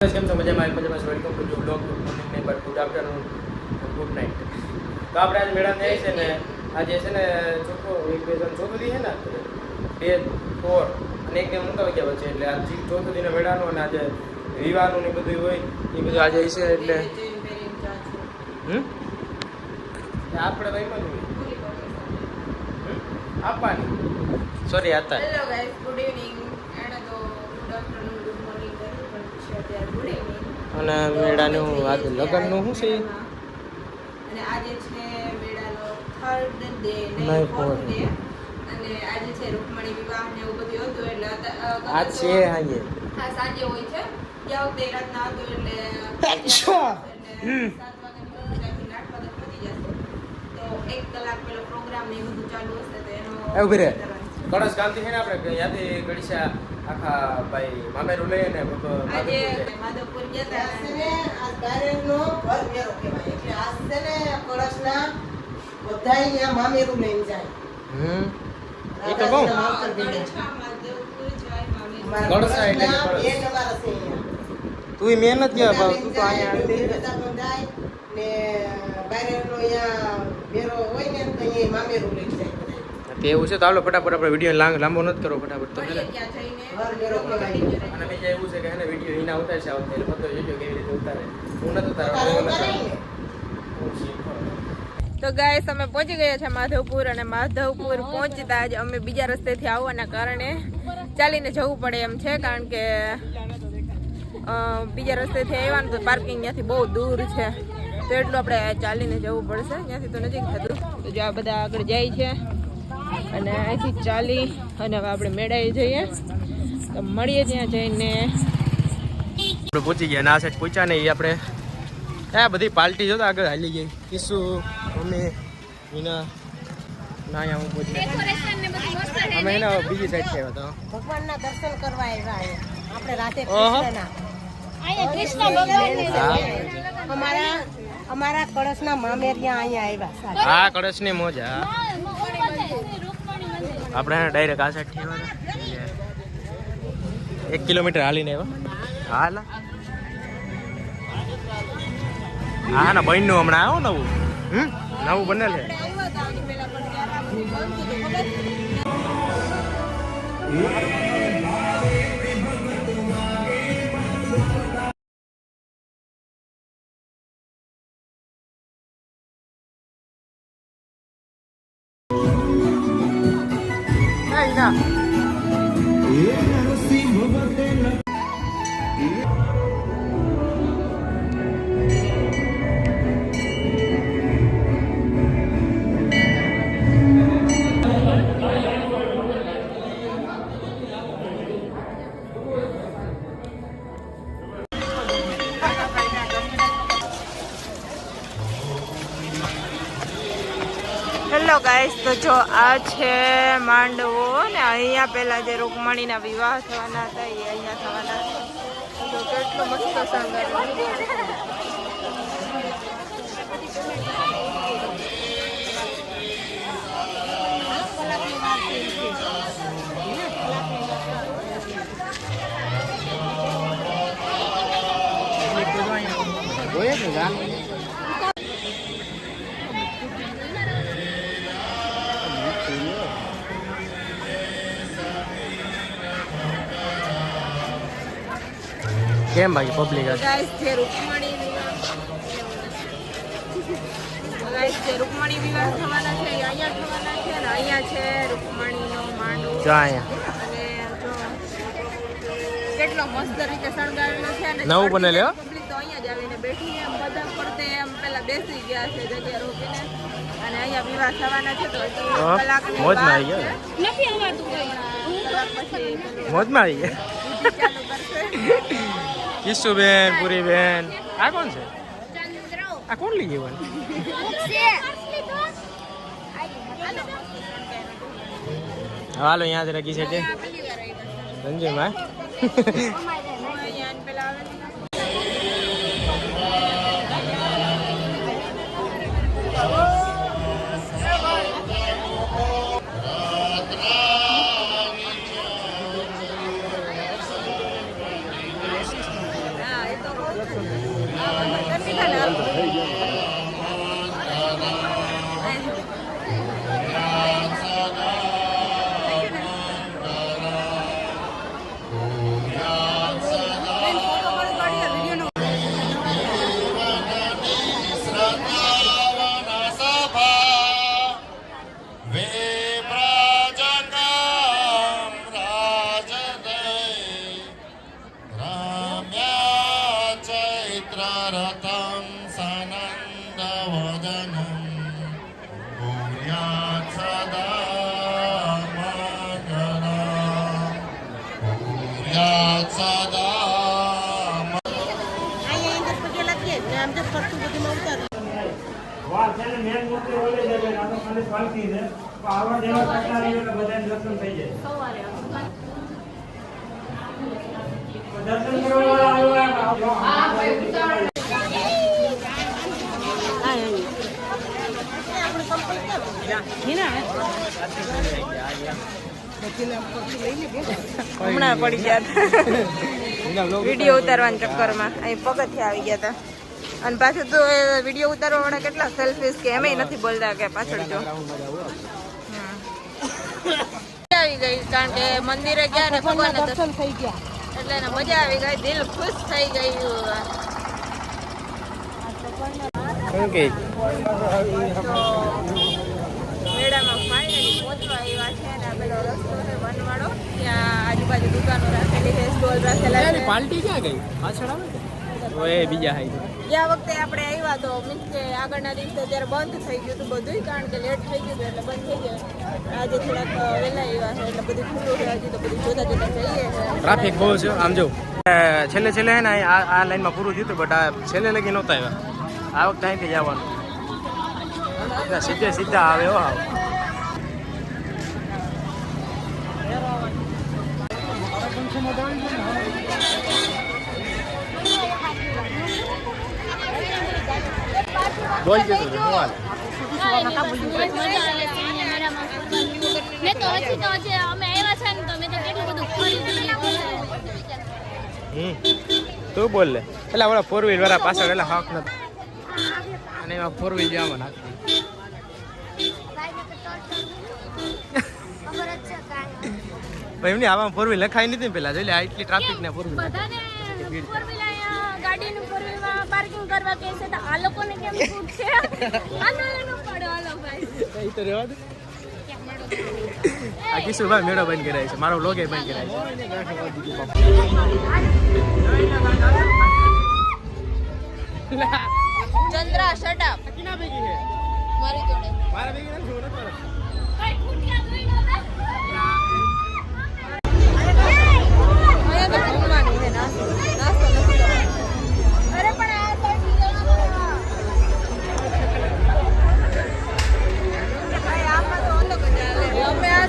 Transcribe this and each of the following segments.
કેમ છો મજામાં મજામાં welcome to blog good good afternoon good night તો આપણે આજે મેડમ જાય છે ને આજે છે ને ચોખ્ખો ત્રણ ચોથો છે ને બે ફોર અને એક મૂકા ગયા વચ્ચે એટલે આજે ચોથો દીને મેળાનો અને આજે વિવાહનું ને બધું હોય એ બધું આજે છે એટલે આપણે ભાઈ આપવાની. સોરી હતા હેલો ગાઈસ ગુડ ઇવનિંગ એને તો ગુડ આફ્ટરનૂન ગુડ મોર્નિંગ કર્યું પણ છે અત્યારે ગુડ ઇવનિંગ અને મેળાનું આજે લગ્નનું શું છે? અને આજે છે મેળાનો થર્ડ ડે ફોર્થ ડે અને આજે છે રૂકમણી વિવાહ ને એવું બધું હતું એટલે આજ છે હાંજે હા સાંજે હોય છે. ગયા વખતે રાતના હતું એટલે અચ્છા. સાત વાગે આઠ વાગે પતી જશે. તો એક કલાક પેલો પ્રોગ્રામ ને એવું બધું ચાલુ હશે તો એનો એ કળશ ગામથી છે ને આપણે યાદી ગળીસા આખા ભાઈ મામેરું લઈને આજે માધવપુર ગયા આ છે હતા ને આ ગારેડનો ભર મેળો કહેવાય. એટલે આ છે ને કળશના બધાય અહીંયા મામેરું લઈને જાય. હમ એ તો કહું. કળશ એટલે. તું મહેનત બધા કર લઈને તું અહીંયા બધા ને ગારેડનો અહીંયા મેળો હોય ને તો અહીંયા મામેરું લઈ જાય બધા. તે એવું છે તો હાલો ફટાફટ આપણે વીડિયો લાંબ લાંબો નથી કરવો ફટાફટ તો. અને બીજા એવું છે કે હે ને વીડિયો એના ઉતારશે આવતે એટલે પતો જોજો કેવી રીતે ઉતારે. હું નથી ઉતારવા. તો ગાય અમે પહોંચી ગયા છે માધવપુર અને માધવપુર પહોંચતા જ અમે બીજા રસ્તેથી આવવાના કારણે ચાલીને જવું પડે એમ છે કારણ કે બીજા રસ્તેથી આવ્યા ને તો પાર્કિંગ ત્યાંથી બહુ દૂર છે. તો એટલું આપણે ચાલીને જવું પડશે. ત્યાંથી તો નજીક થતું તો જો આ બધા આગળ જાય છે. અને અહીંથી ચાલી અને હવે આપણે મેળાએ જઈએ. તો મળીએ ત્યાં જઈને. આપણે પહોંચી ગયા ના સાઈડ પહોંચ્યા નહીં. આપણે હા બધી પાર્ટી જોતા આગળ હાલી ગઈ. કિસ્સુ મમ્મી વિના ના અહીંયા હું પહોંચી અમે એના બીજી સાઈડથી આવ્યા ભગવાનના દર્શન કરવા આવ્યા આપણે રાતે કૃષ્ણના. અમારા અમારા કળશના મામેરિયા અહીંયા આવ્યા હા કળશની મોજ આપણે ડાયરેક્ટ આ સાઈડથી એક કિલોમીટર હાલીને આવ્યા. હા લા હા ના બહેનનું હમણાં. આવો નવું. હમ? નવું બને લે Hey, છે માંડવો ને અહીંયા પેલા જે રૂકમણીના વિવાહ થવાના હતા, એ અહીંયા થવાના. તો કેટલો મસ્ત છે કેમ ભાઈ પબ્લિક ગાઈસ જે રૂકમણી વિવાહ ગાઈસ જે રૂકમણી વિવાહ થવાના છે અહીંયા થવાના છે ને અહીંયા છે રૂકમણીનો માંડવો જો અહીંયા. અને કેટલો મસ્ત રીતે શણગારેલો છે અને નવું બનેલો? પબ્લિક તો અહીંયા જ આવીને બેઠી એમ બધા પડતે એમ પેલા બેસી ગયા છે જગ્યા રોકીને. અને અહીંયા વિવાહ થવાના છે તો કલાકની મોજમાં આવી ગયા. નથી આવતું કઈ. કલાક મોજમાં આવી ગયા વિધિ પુરીબેન. આ કોણ છે? આ કોણ લઈ ગયું હાલો અહીંયા જ રાખી છે. સંજયમાં દર્શન થઈ જાય દર્શન કરવા આવ્યા હમણાં પડી ગયા હતા. વીડિયો ઉતારવાના ચક્કરમાં. અહીં પગથિયા આવી ગયા હતા. અને પાછું તો એ વીડિયો ઉતારવા વાળા કેટલા સેલ્ફીસ કે એમય નથી બોલતા કે પાછળ જો. હમ. મજા આવી ગઈ કારણ કે મંદિરે ગયા ને ભગવાન દર્શન થઈ ગયા. એટલે એને મજા આવી ગઈ દિલ ખુશ થઈ ગયું. શું કે ફાઇનલી આવ્યા છે અને આ પેલો રસ્તો છે વનવાળો. ત્યાં આજુબાજુ દુકાનો રાખેલી છે સ્ટોલ રાખેલા છે. પાલટી ક્યાં ગઈ? પાછળ આવે ઓએ બીજા હાઈ ગયા વખતે આપણે આવ્યા તો મીન્સ કે આગળના દિવસે ત્યારે બંધ થઈ ગયું હતું બધું કારણ કે લેટ થઈ ગયું એટલે બંધ થઈ ગયું. આજે થોડાક વહેલા આવ્યા છે એટલે બધું ખુલ્લું છે હજી તો બધું જોતા જોતા જઈએ ટ્રાફિક બહુ છે આમ જો. છેલ્લે છેલ્લે હે ને આ આ લાઈનમાં પૂરું થયું હતું બટ આ છેલ્લે લગી નહોતા આવ્યા. આ વખતે અહીંથી જવાનું સીધે સીધા આવે હો. બોલ કે તું હું હાલ મેં તો હજી તો હજી અમે આવ્યા છે ને તો મેં તો કેટલું બધું ખરીદી હમ. તું બોલ લે. એટલે ઓલા ફોર વ્હીલ વાળા પાછળ એટલે હાક નથી અને એમાં ફોર વ્હીલ જવામાં નાખતી ભાઈ એમની આમાં ફોર વ્હીલ લખાઈ નથી પેલા. જોઈ લે આ એટલી ટ્રાફિક ને ફોર વ્હીલ ગાડીનું four wheeler માં કરવા કહે છે તો આ લોકોને કેમ છૂટ છે આનો પડો હાલો ભાઈ તો રહેવા દે આ કિશોર મેળો બંધ કરાય છે મારો લોગે બંધ કરાય છે ચંદ્રા શટઅપ મારી જોડે કઈ ફૂટિયા જોઈ લો ને. તો જમવાનું છે નાસ્તો નાસ્તો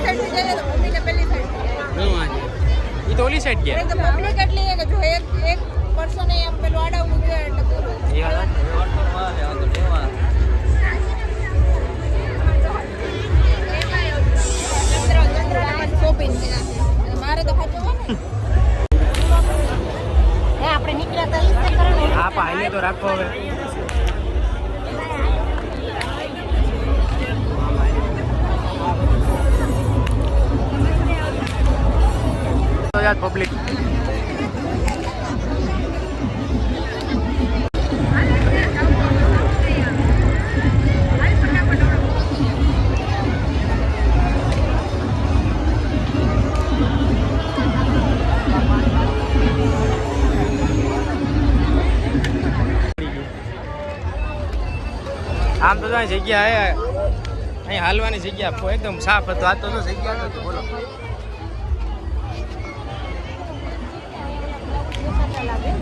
અમે આ સાઈડ જઈએ તો મમ્મીને પેલી સાઈડ એ તો ઓલી સાઈડ ગયા. તો પબ્લિક એટલી છે કે જો એક એક પર્સન આમ પેલું આડાવડું જોઈએ એટલે પૂરું ચંદ્ર ચંદ્ર શોપિંગ મારે તો સાચું હા પાहिले તો રાખો હવે. પબ્લિક આમ તો જગ્યા હે. અહીં હાલવાની જગ્યા એકદમ સાફ હતો. આ તો જગ્યા નથી બોલો. ટ્રાફિક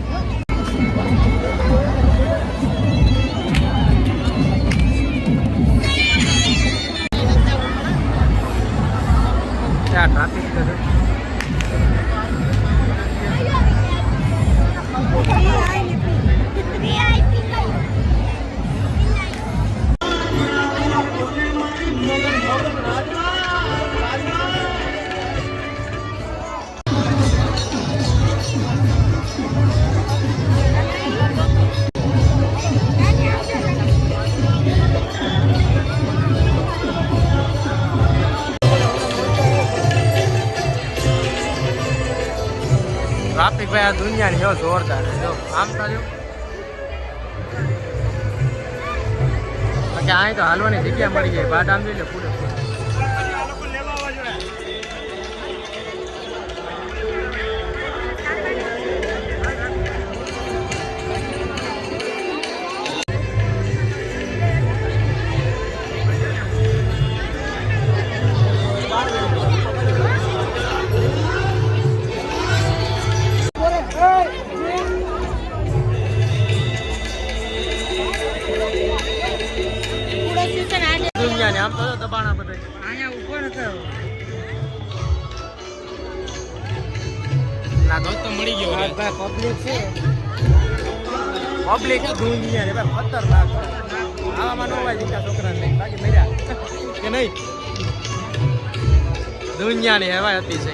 ભાઈ, આ દુનિયાની જો જોરદાર જો. આમ તો જો બાકી અહીં તો હાલવાની જગ્યા મળી જાય. બાદ આમ જોઈ લે પૂરે. દબાણા બધા અહીંયા ઉપર હતો ના દોસ્ત તો મળી ગયો. ભાઈ પબ્લિક છે. પબ્લિક દુનિયા રે ભાઈ ખતરનાક. આવામાં નો હોય જીકા છોકરાને બાકી મર્યા. કે નહીં? દુનિયાની હેવાય હતી છે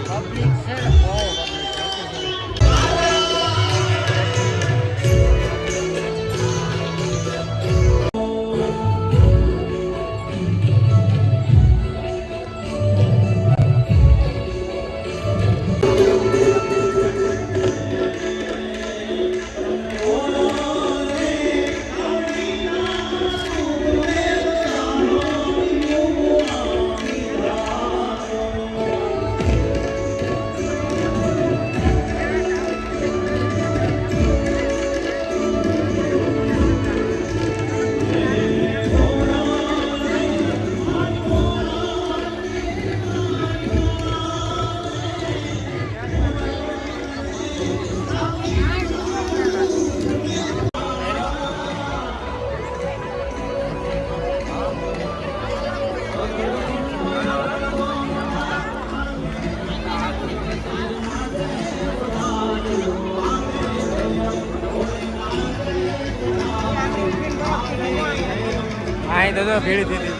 અહીં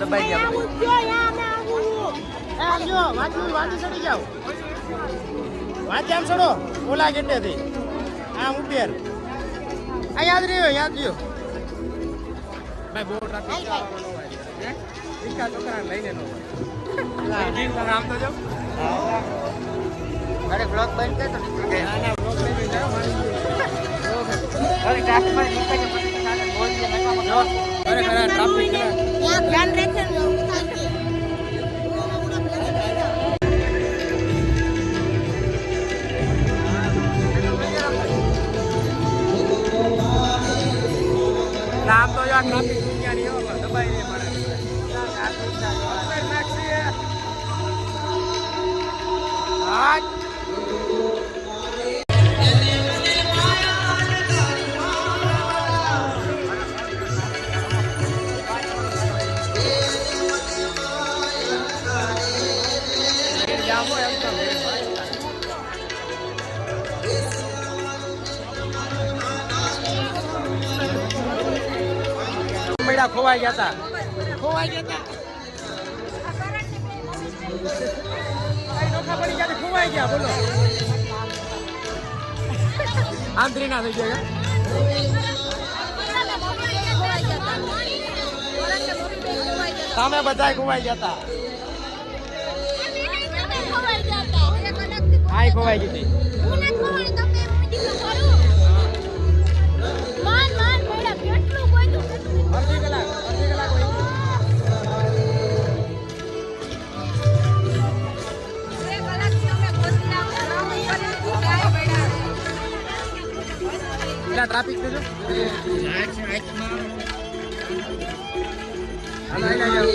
દબાઈ ગયા. વાંચી વાંચી ચડી જાઓ. વાંચી આમ ચડો ઓલા ગેટે થી આમ ઉપર આ યાદ રહ્યો યાદ રહ્યો. ભાઈ બહુ ટ્રાફિક છોકરા લઈને નો આમ તો જો. અરે બ્લોક બંધ કર તો ના બ્લોક જાઓ મારી નીકળે ટ્રાફિક રાખે નામ તો યાર ટ્રાફિક મેળા ખોવાઈ ગયા હતા ખોવાઈ ગયા હતા કઈ નોખા પડી ગયા તો ખોવાઈ ગયા બોલો આંતરી ના થઈ ગયા તમે બધા ખોવાઈ ગયા હતા ખોવાઈ ગઈ. હતી પેલા ટ્રાફિક તો જો હાલો, હાલો,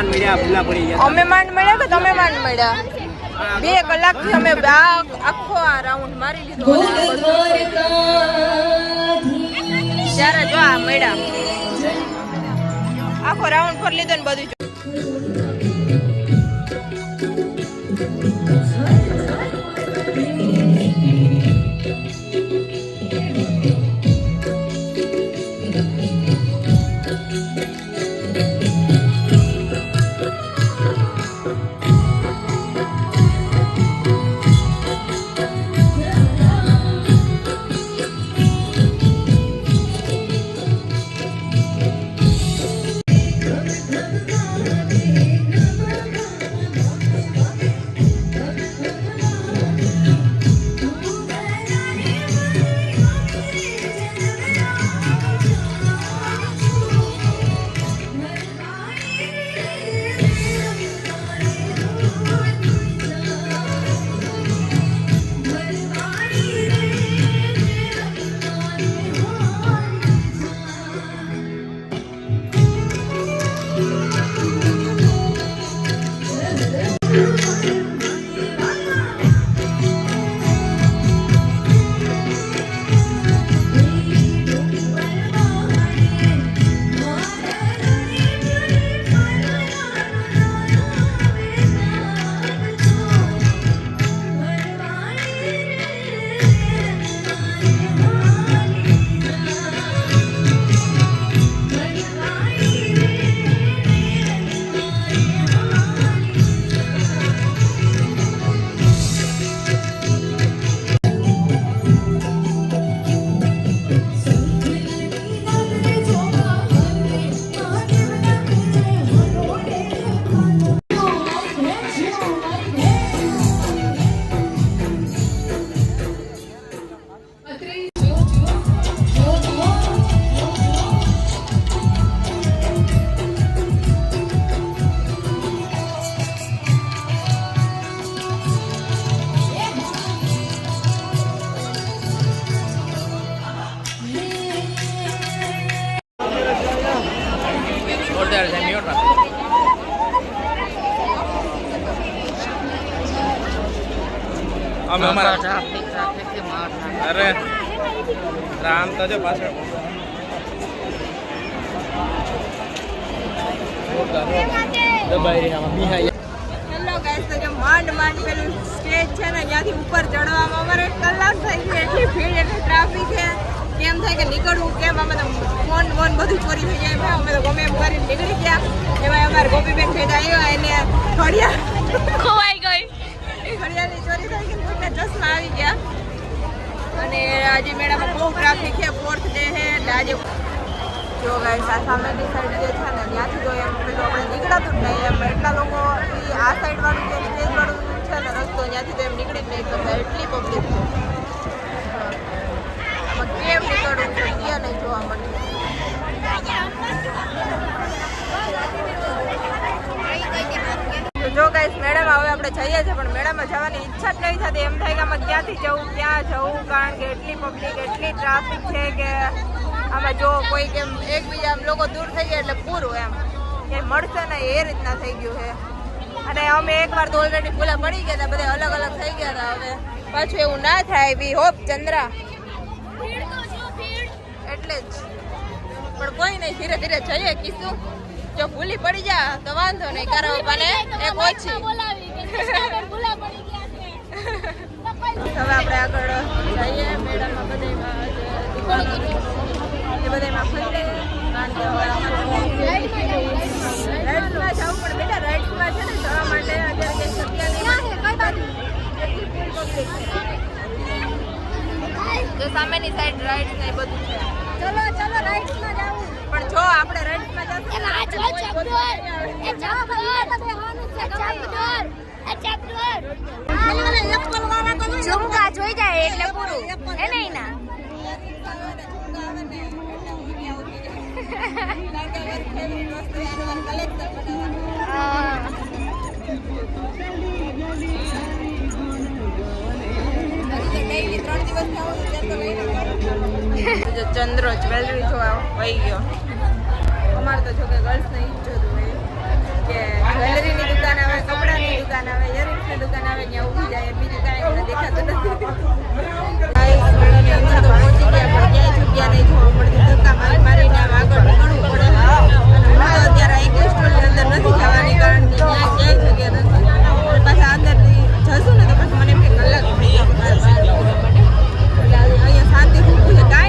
માન મળ્યા, ભૂલા પડી ગયા. અમે માંડ મળ્યા કે તમે માંડ મળ્યા? બે કલાકથી અમે આ આખો આ રાઉન્ડ મારી લીધો. જ્યારે જો આ મળ્યા. આખો રાઉન્ડ ફરી લીધો ને બધું રામ તો જો પાછળ. હેલો ગાઈસ તો જો માંડ માંડ પેલું સ્ટેજ છે ને ત્યાંથી ઉપર ચડવામાં અમારે કલાક થઈ ગઈ એટલી ભીડ એટલી ટ્રાફિક છે. કેમ થાય કે નીકળવું કેમ? અમે તો ફોન ફોન બધું ચોરી થઈ જાય અમે તો ગમે એમ કરીને નીકળી ગયા. એમાં અમારે ગોપીબેન ભેગા આવ્યા એને ઘડિયાળ ખોવાઈ ગઈ. ઘડિયાળની ચોરી થઈ ગઈ ચશ્મા આવી ગયા. અને આજે મેળામાં બહુ ટ્રાફિક છે ફોર્થ ડે છે, એટલે આજે જો ગાઈસ આ સામેની સાઈડ જે છે ને, ત્યાંથી જો એમ પેલું આપણે નીકળાતું જ નહીં, એમ એટલા લોકો આ સાઈડવાળું જે સ્ટેજવાળું છે ને, રસ્તો ત્યાંથી તો એમ નીકળી જ નહીં તો એટલી પબ્લિક છે. કેમ નીકળવું છે, ક્યાં નહીં જોવા મળ્યું તો જો ગાઈસ મેળામાં હવે આપણે જઈએ છીએ પણ મેળામાં જવાની ઈચ્છા જ નહીં થતી. એમ થાય કે આમાં ક્યાંથી જવું ક્યાં જવું કારણ કે એટલી પબ્લિક એટલી ટ્રાફિક છે કે આમાં જો કોઈ કેમ એકબીજા લોકો દૂર થઈ ગયા એટલે પૂરું એમ. કે મળશે ને એ રીતના થઈ ગયું છે. અને અમે એકવાર તો ઓલરેડી ભૂલા પડી ગયા હતા બધા અલગ અલગ થઈ ગયા હતા હવે. પાછું એવું ના થાય. We hope Chandra. એટલે જ. પણ કોઈ નહીં ધીરે ધીરે જઈએ કીશું જો ભૂલી પડી જા તો વાંધો નહીં કરો પણ એક ઓછી. બોલાવી કે કૃષ્ણાબેન ભૂલા પડી ગયા છે. હવે આપણે આગળ જઈએ મેળામાં બધામાં એ બધામાં ફરીએ કારણ કે રાઇડ્સમાં જવું પણ બેટા રાઇડ્સમાં છે ને જવા માટે અત્યારે કંઈ શક્ય નહીં. કઈ બાજુ એટલી ફૂલ પબ્લિક છે જો સામેની સાઈડ રાઇડ્સ ને બધું છે. ચલો ચલો રાઈટ્સમાં જાવું. પણ જો આપણે રેન્ટમાં જશું એ ઝુમકા જોઈ જાય એટલે પૂરું. એ નહીં ના. ચંદ્રો જ્વેલરી જોવા વહી ગયો. તો જોકે ગર્લ્સને ઈ જોતું હોય. કે જ્વેલરીની દુકાન આવે, કપડાની દુકાન આવે ઇયરિંગ્સની દુકાન આવે, ત્યાં ઊભી જાય, બીજું કાંઈ એમને દેખાતું નથી. જગ્યા નહીં જોવા પડતી ધક્કા મારી મારીને આગળ નીકળવું પડે. હું અત્યારે એક રેસ્ટોરન્ટની અંદર નથી જવાની, કારણ કે ક્યાંય જગ્યા નથી. જશું ને તો પછી મને અલગ થઈ જાય અહીંયા શાંતિ ખૂબ છે.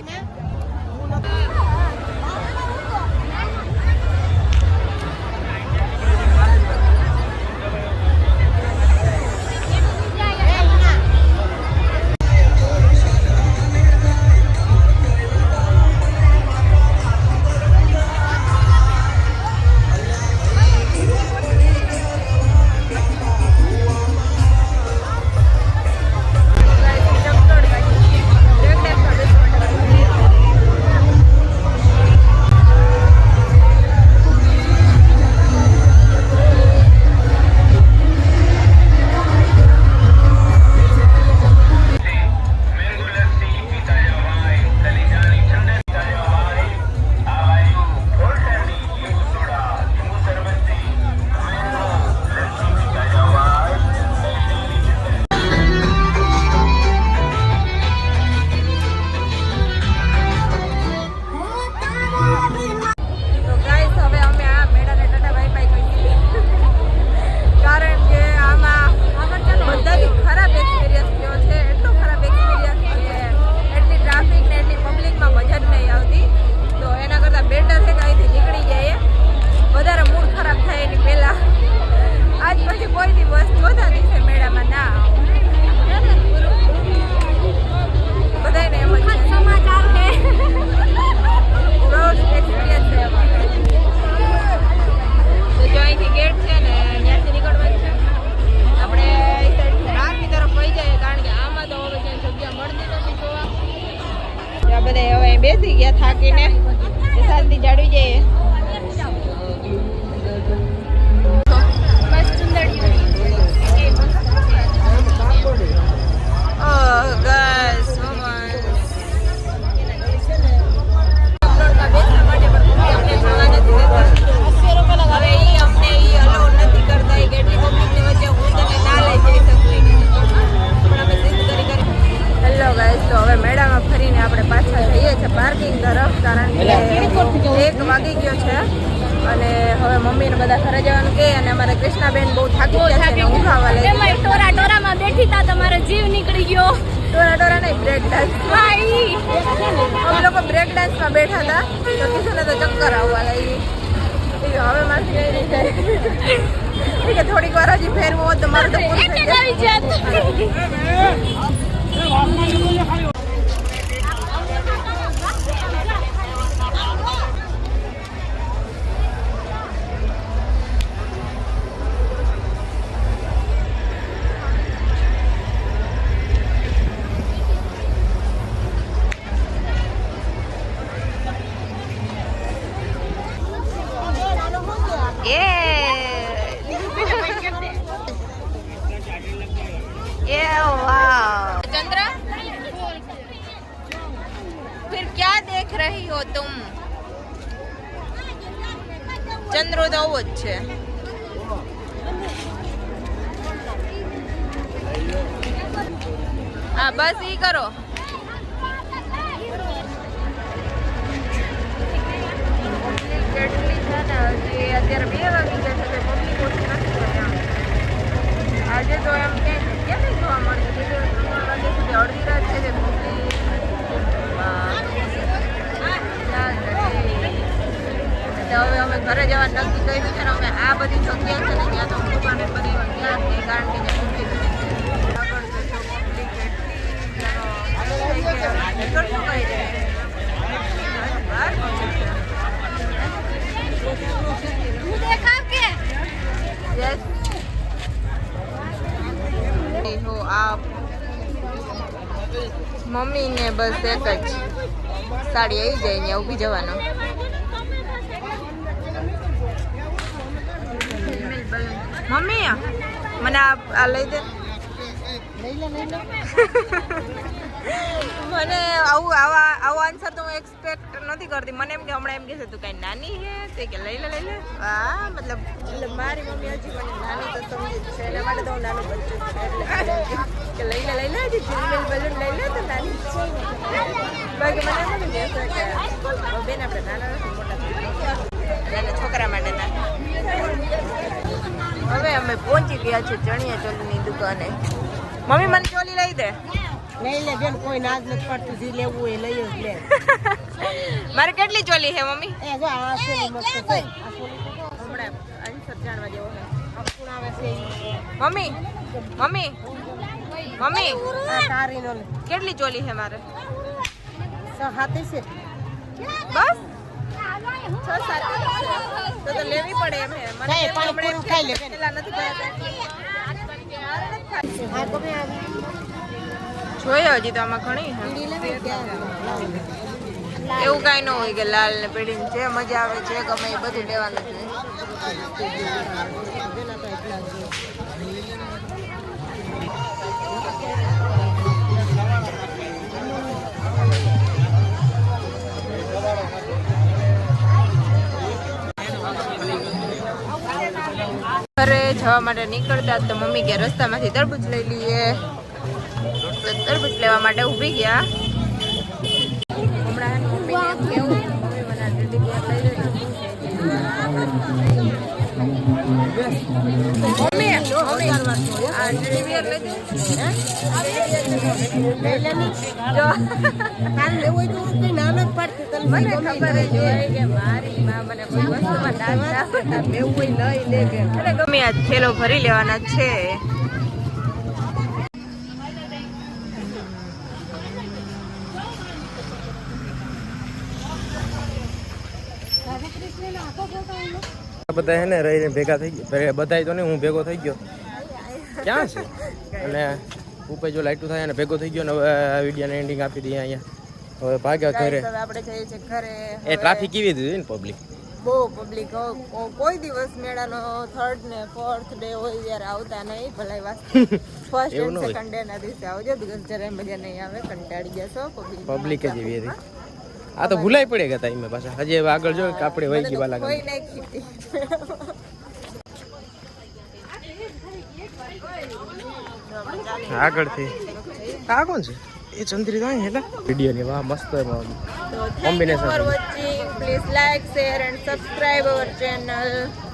Wednesday. બધા હવે બેસી ગયા થાકીને. શાંતિ જાળવી જઈએ. Oh, God. પાર્કિંગ તરફ કારણ કે એક વાગી ગયો છે. અને હવે મમ્મીને બધા ઘરે જવાનું કે અને અમારે કૃષ્ણાબેન બહુ થાકી ગયા છે ઊંઘાવા લઈ ટોરા ટોરામાં બેઠી તા તમારો જીવ નીકળી ગયો. ટોરા ટોરા નહીં બ્રેક ડાન્સ અમે લોકો બ્રેક ડાન્સમાં બેઠા હતા તો કિશોને તો ચક્કર આવવા લાગી. હવે કે થોડીક વાર હજી ફેરવો તમારે તો પૂરું થઈ જાય. સાડી આવી જાય ત્યાં ઊભી જવાનું. મમ્મી મને આ આ લઈ દે. મને આવું આવા આવો આન્સર તો હું એક્સપેક્ટ નથી કરતી. મને એમ કે હમણાં એમ કહેશે, તું કઈ નાની હે? તે કે લઈ લે લઈ લે. હા, મતલબ એટલે મારી મમ્મી હજી મને નાની તો સમજી છે. એના માટે તો હું નાનું બચ્ચું છું. એટલે કે લઈ લે લઈ લે, હજી જીલમેલ બલૂન લઈ લે, તો નાની છે. બાકી મને એમ નથી કહેશે કે બેન આપણે નાના નથી, મોટા નાના છોકરા માટે ના. હવે અમે પહોંચી ગયા છે ચણિયા ચોલીની દુકાને. મમ્મી, મને ચોલી લઈ દે. લઈ લે બેન કોઈ નાજ નથી પડતું જે લેવું એ લઈ જ લે. મારે કેટલી ચોલી છે મમ્મી? એ જો આ સોલી મસ્ત છે. આ સોલી તો હમણાં આન્સર જાણવા જેવો છે. અપૂણ આવે છે મમ્મી મમ્મી મમ્મી. આ તારી નો કેટલી ચોલી છે મારે? સ હાથે છે. બસ? છ સાત. તો તો લેવી પડે એમ હે. મને પાણી પૂરું ખાઈ લે, પેલા નથી ભરાતા. આ ગમે આવી જોઈએ હજી તો આમાં ઘણી એવું કાંઈ ન હોય કે લાલ ને પીળી ને જે મજા આવે છે ગમે એ બધું લેવાનું છે. ઘરે જવા માટે નીકળતા તો મમ્મી કે રસ્તામાંથી તરબૂચ લઈ લઈએ તરબૂચ લેવા માટે ઊભી ગયા. હમણાં મમ્મીને એમ કેવું મમ્મી મને મને ખબર જ હોય કે મારી માં મને કોઈ વસ્તુમાં દાંત ના લેવું લઈ લે કે ગમે આ થેલો ભરી લેવાના છે. બધા હે ને રહીને ભેગા થઈ ગયા. બધાય તો નહીં હું ભેગો થઈ ગયો. ક્યાં છે? અને ઉપર જો લાઈટું થાય અને ભેગો થઈ ગયો ને હવે વિડીયોને એન્ડિંગ આપી દઈએ અહીંયા. હવે ભાગ્યા ઘરે. આપણે જઈએ છીએ ઘરે. એ ટ્રાફિક કેવી દીધી ને પબ્લિક બહુ પબ્લિક કોઈ દિવસ મેળાનો થર્ડ ને ફોર્થ ડે હોય ત્યારે આવતા નહીં ભલાઈ વાત. ફર્સ્ટ એન્ડ સેકન્ડ ડે ના દિવસે આવજો બીકોઝ જરાય મજા નહીં આવે કંટાળી જશો પબ્લિક પબ્લિક જ એવી હતી. આ તો ભૂલાઈ પડે ગયા તા એમાં પાછા. હજી હવે આગળ જો કાપડે વહી ગઈ બાલા આગળથી. આ કોણ છે? એ ચંદ્રી થાય હેલા. વીડિયો ની વાહ મસ્ત combination please like share and for our Please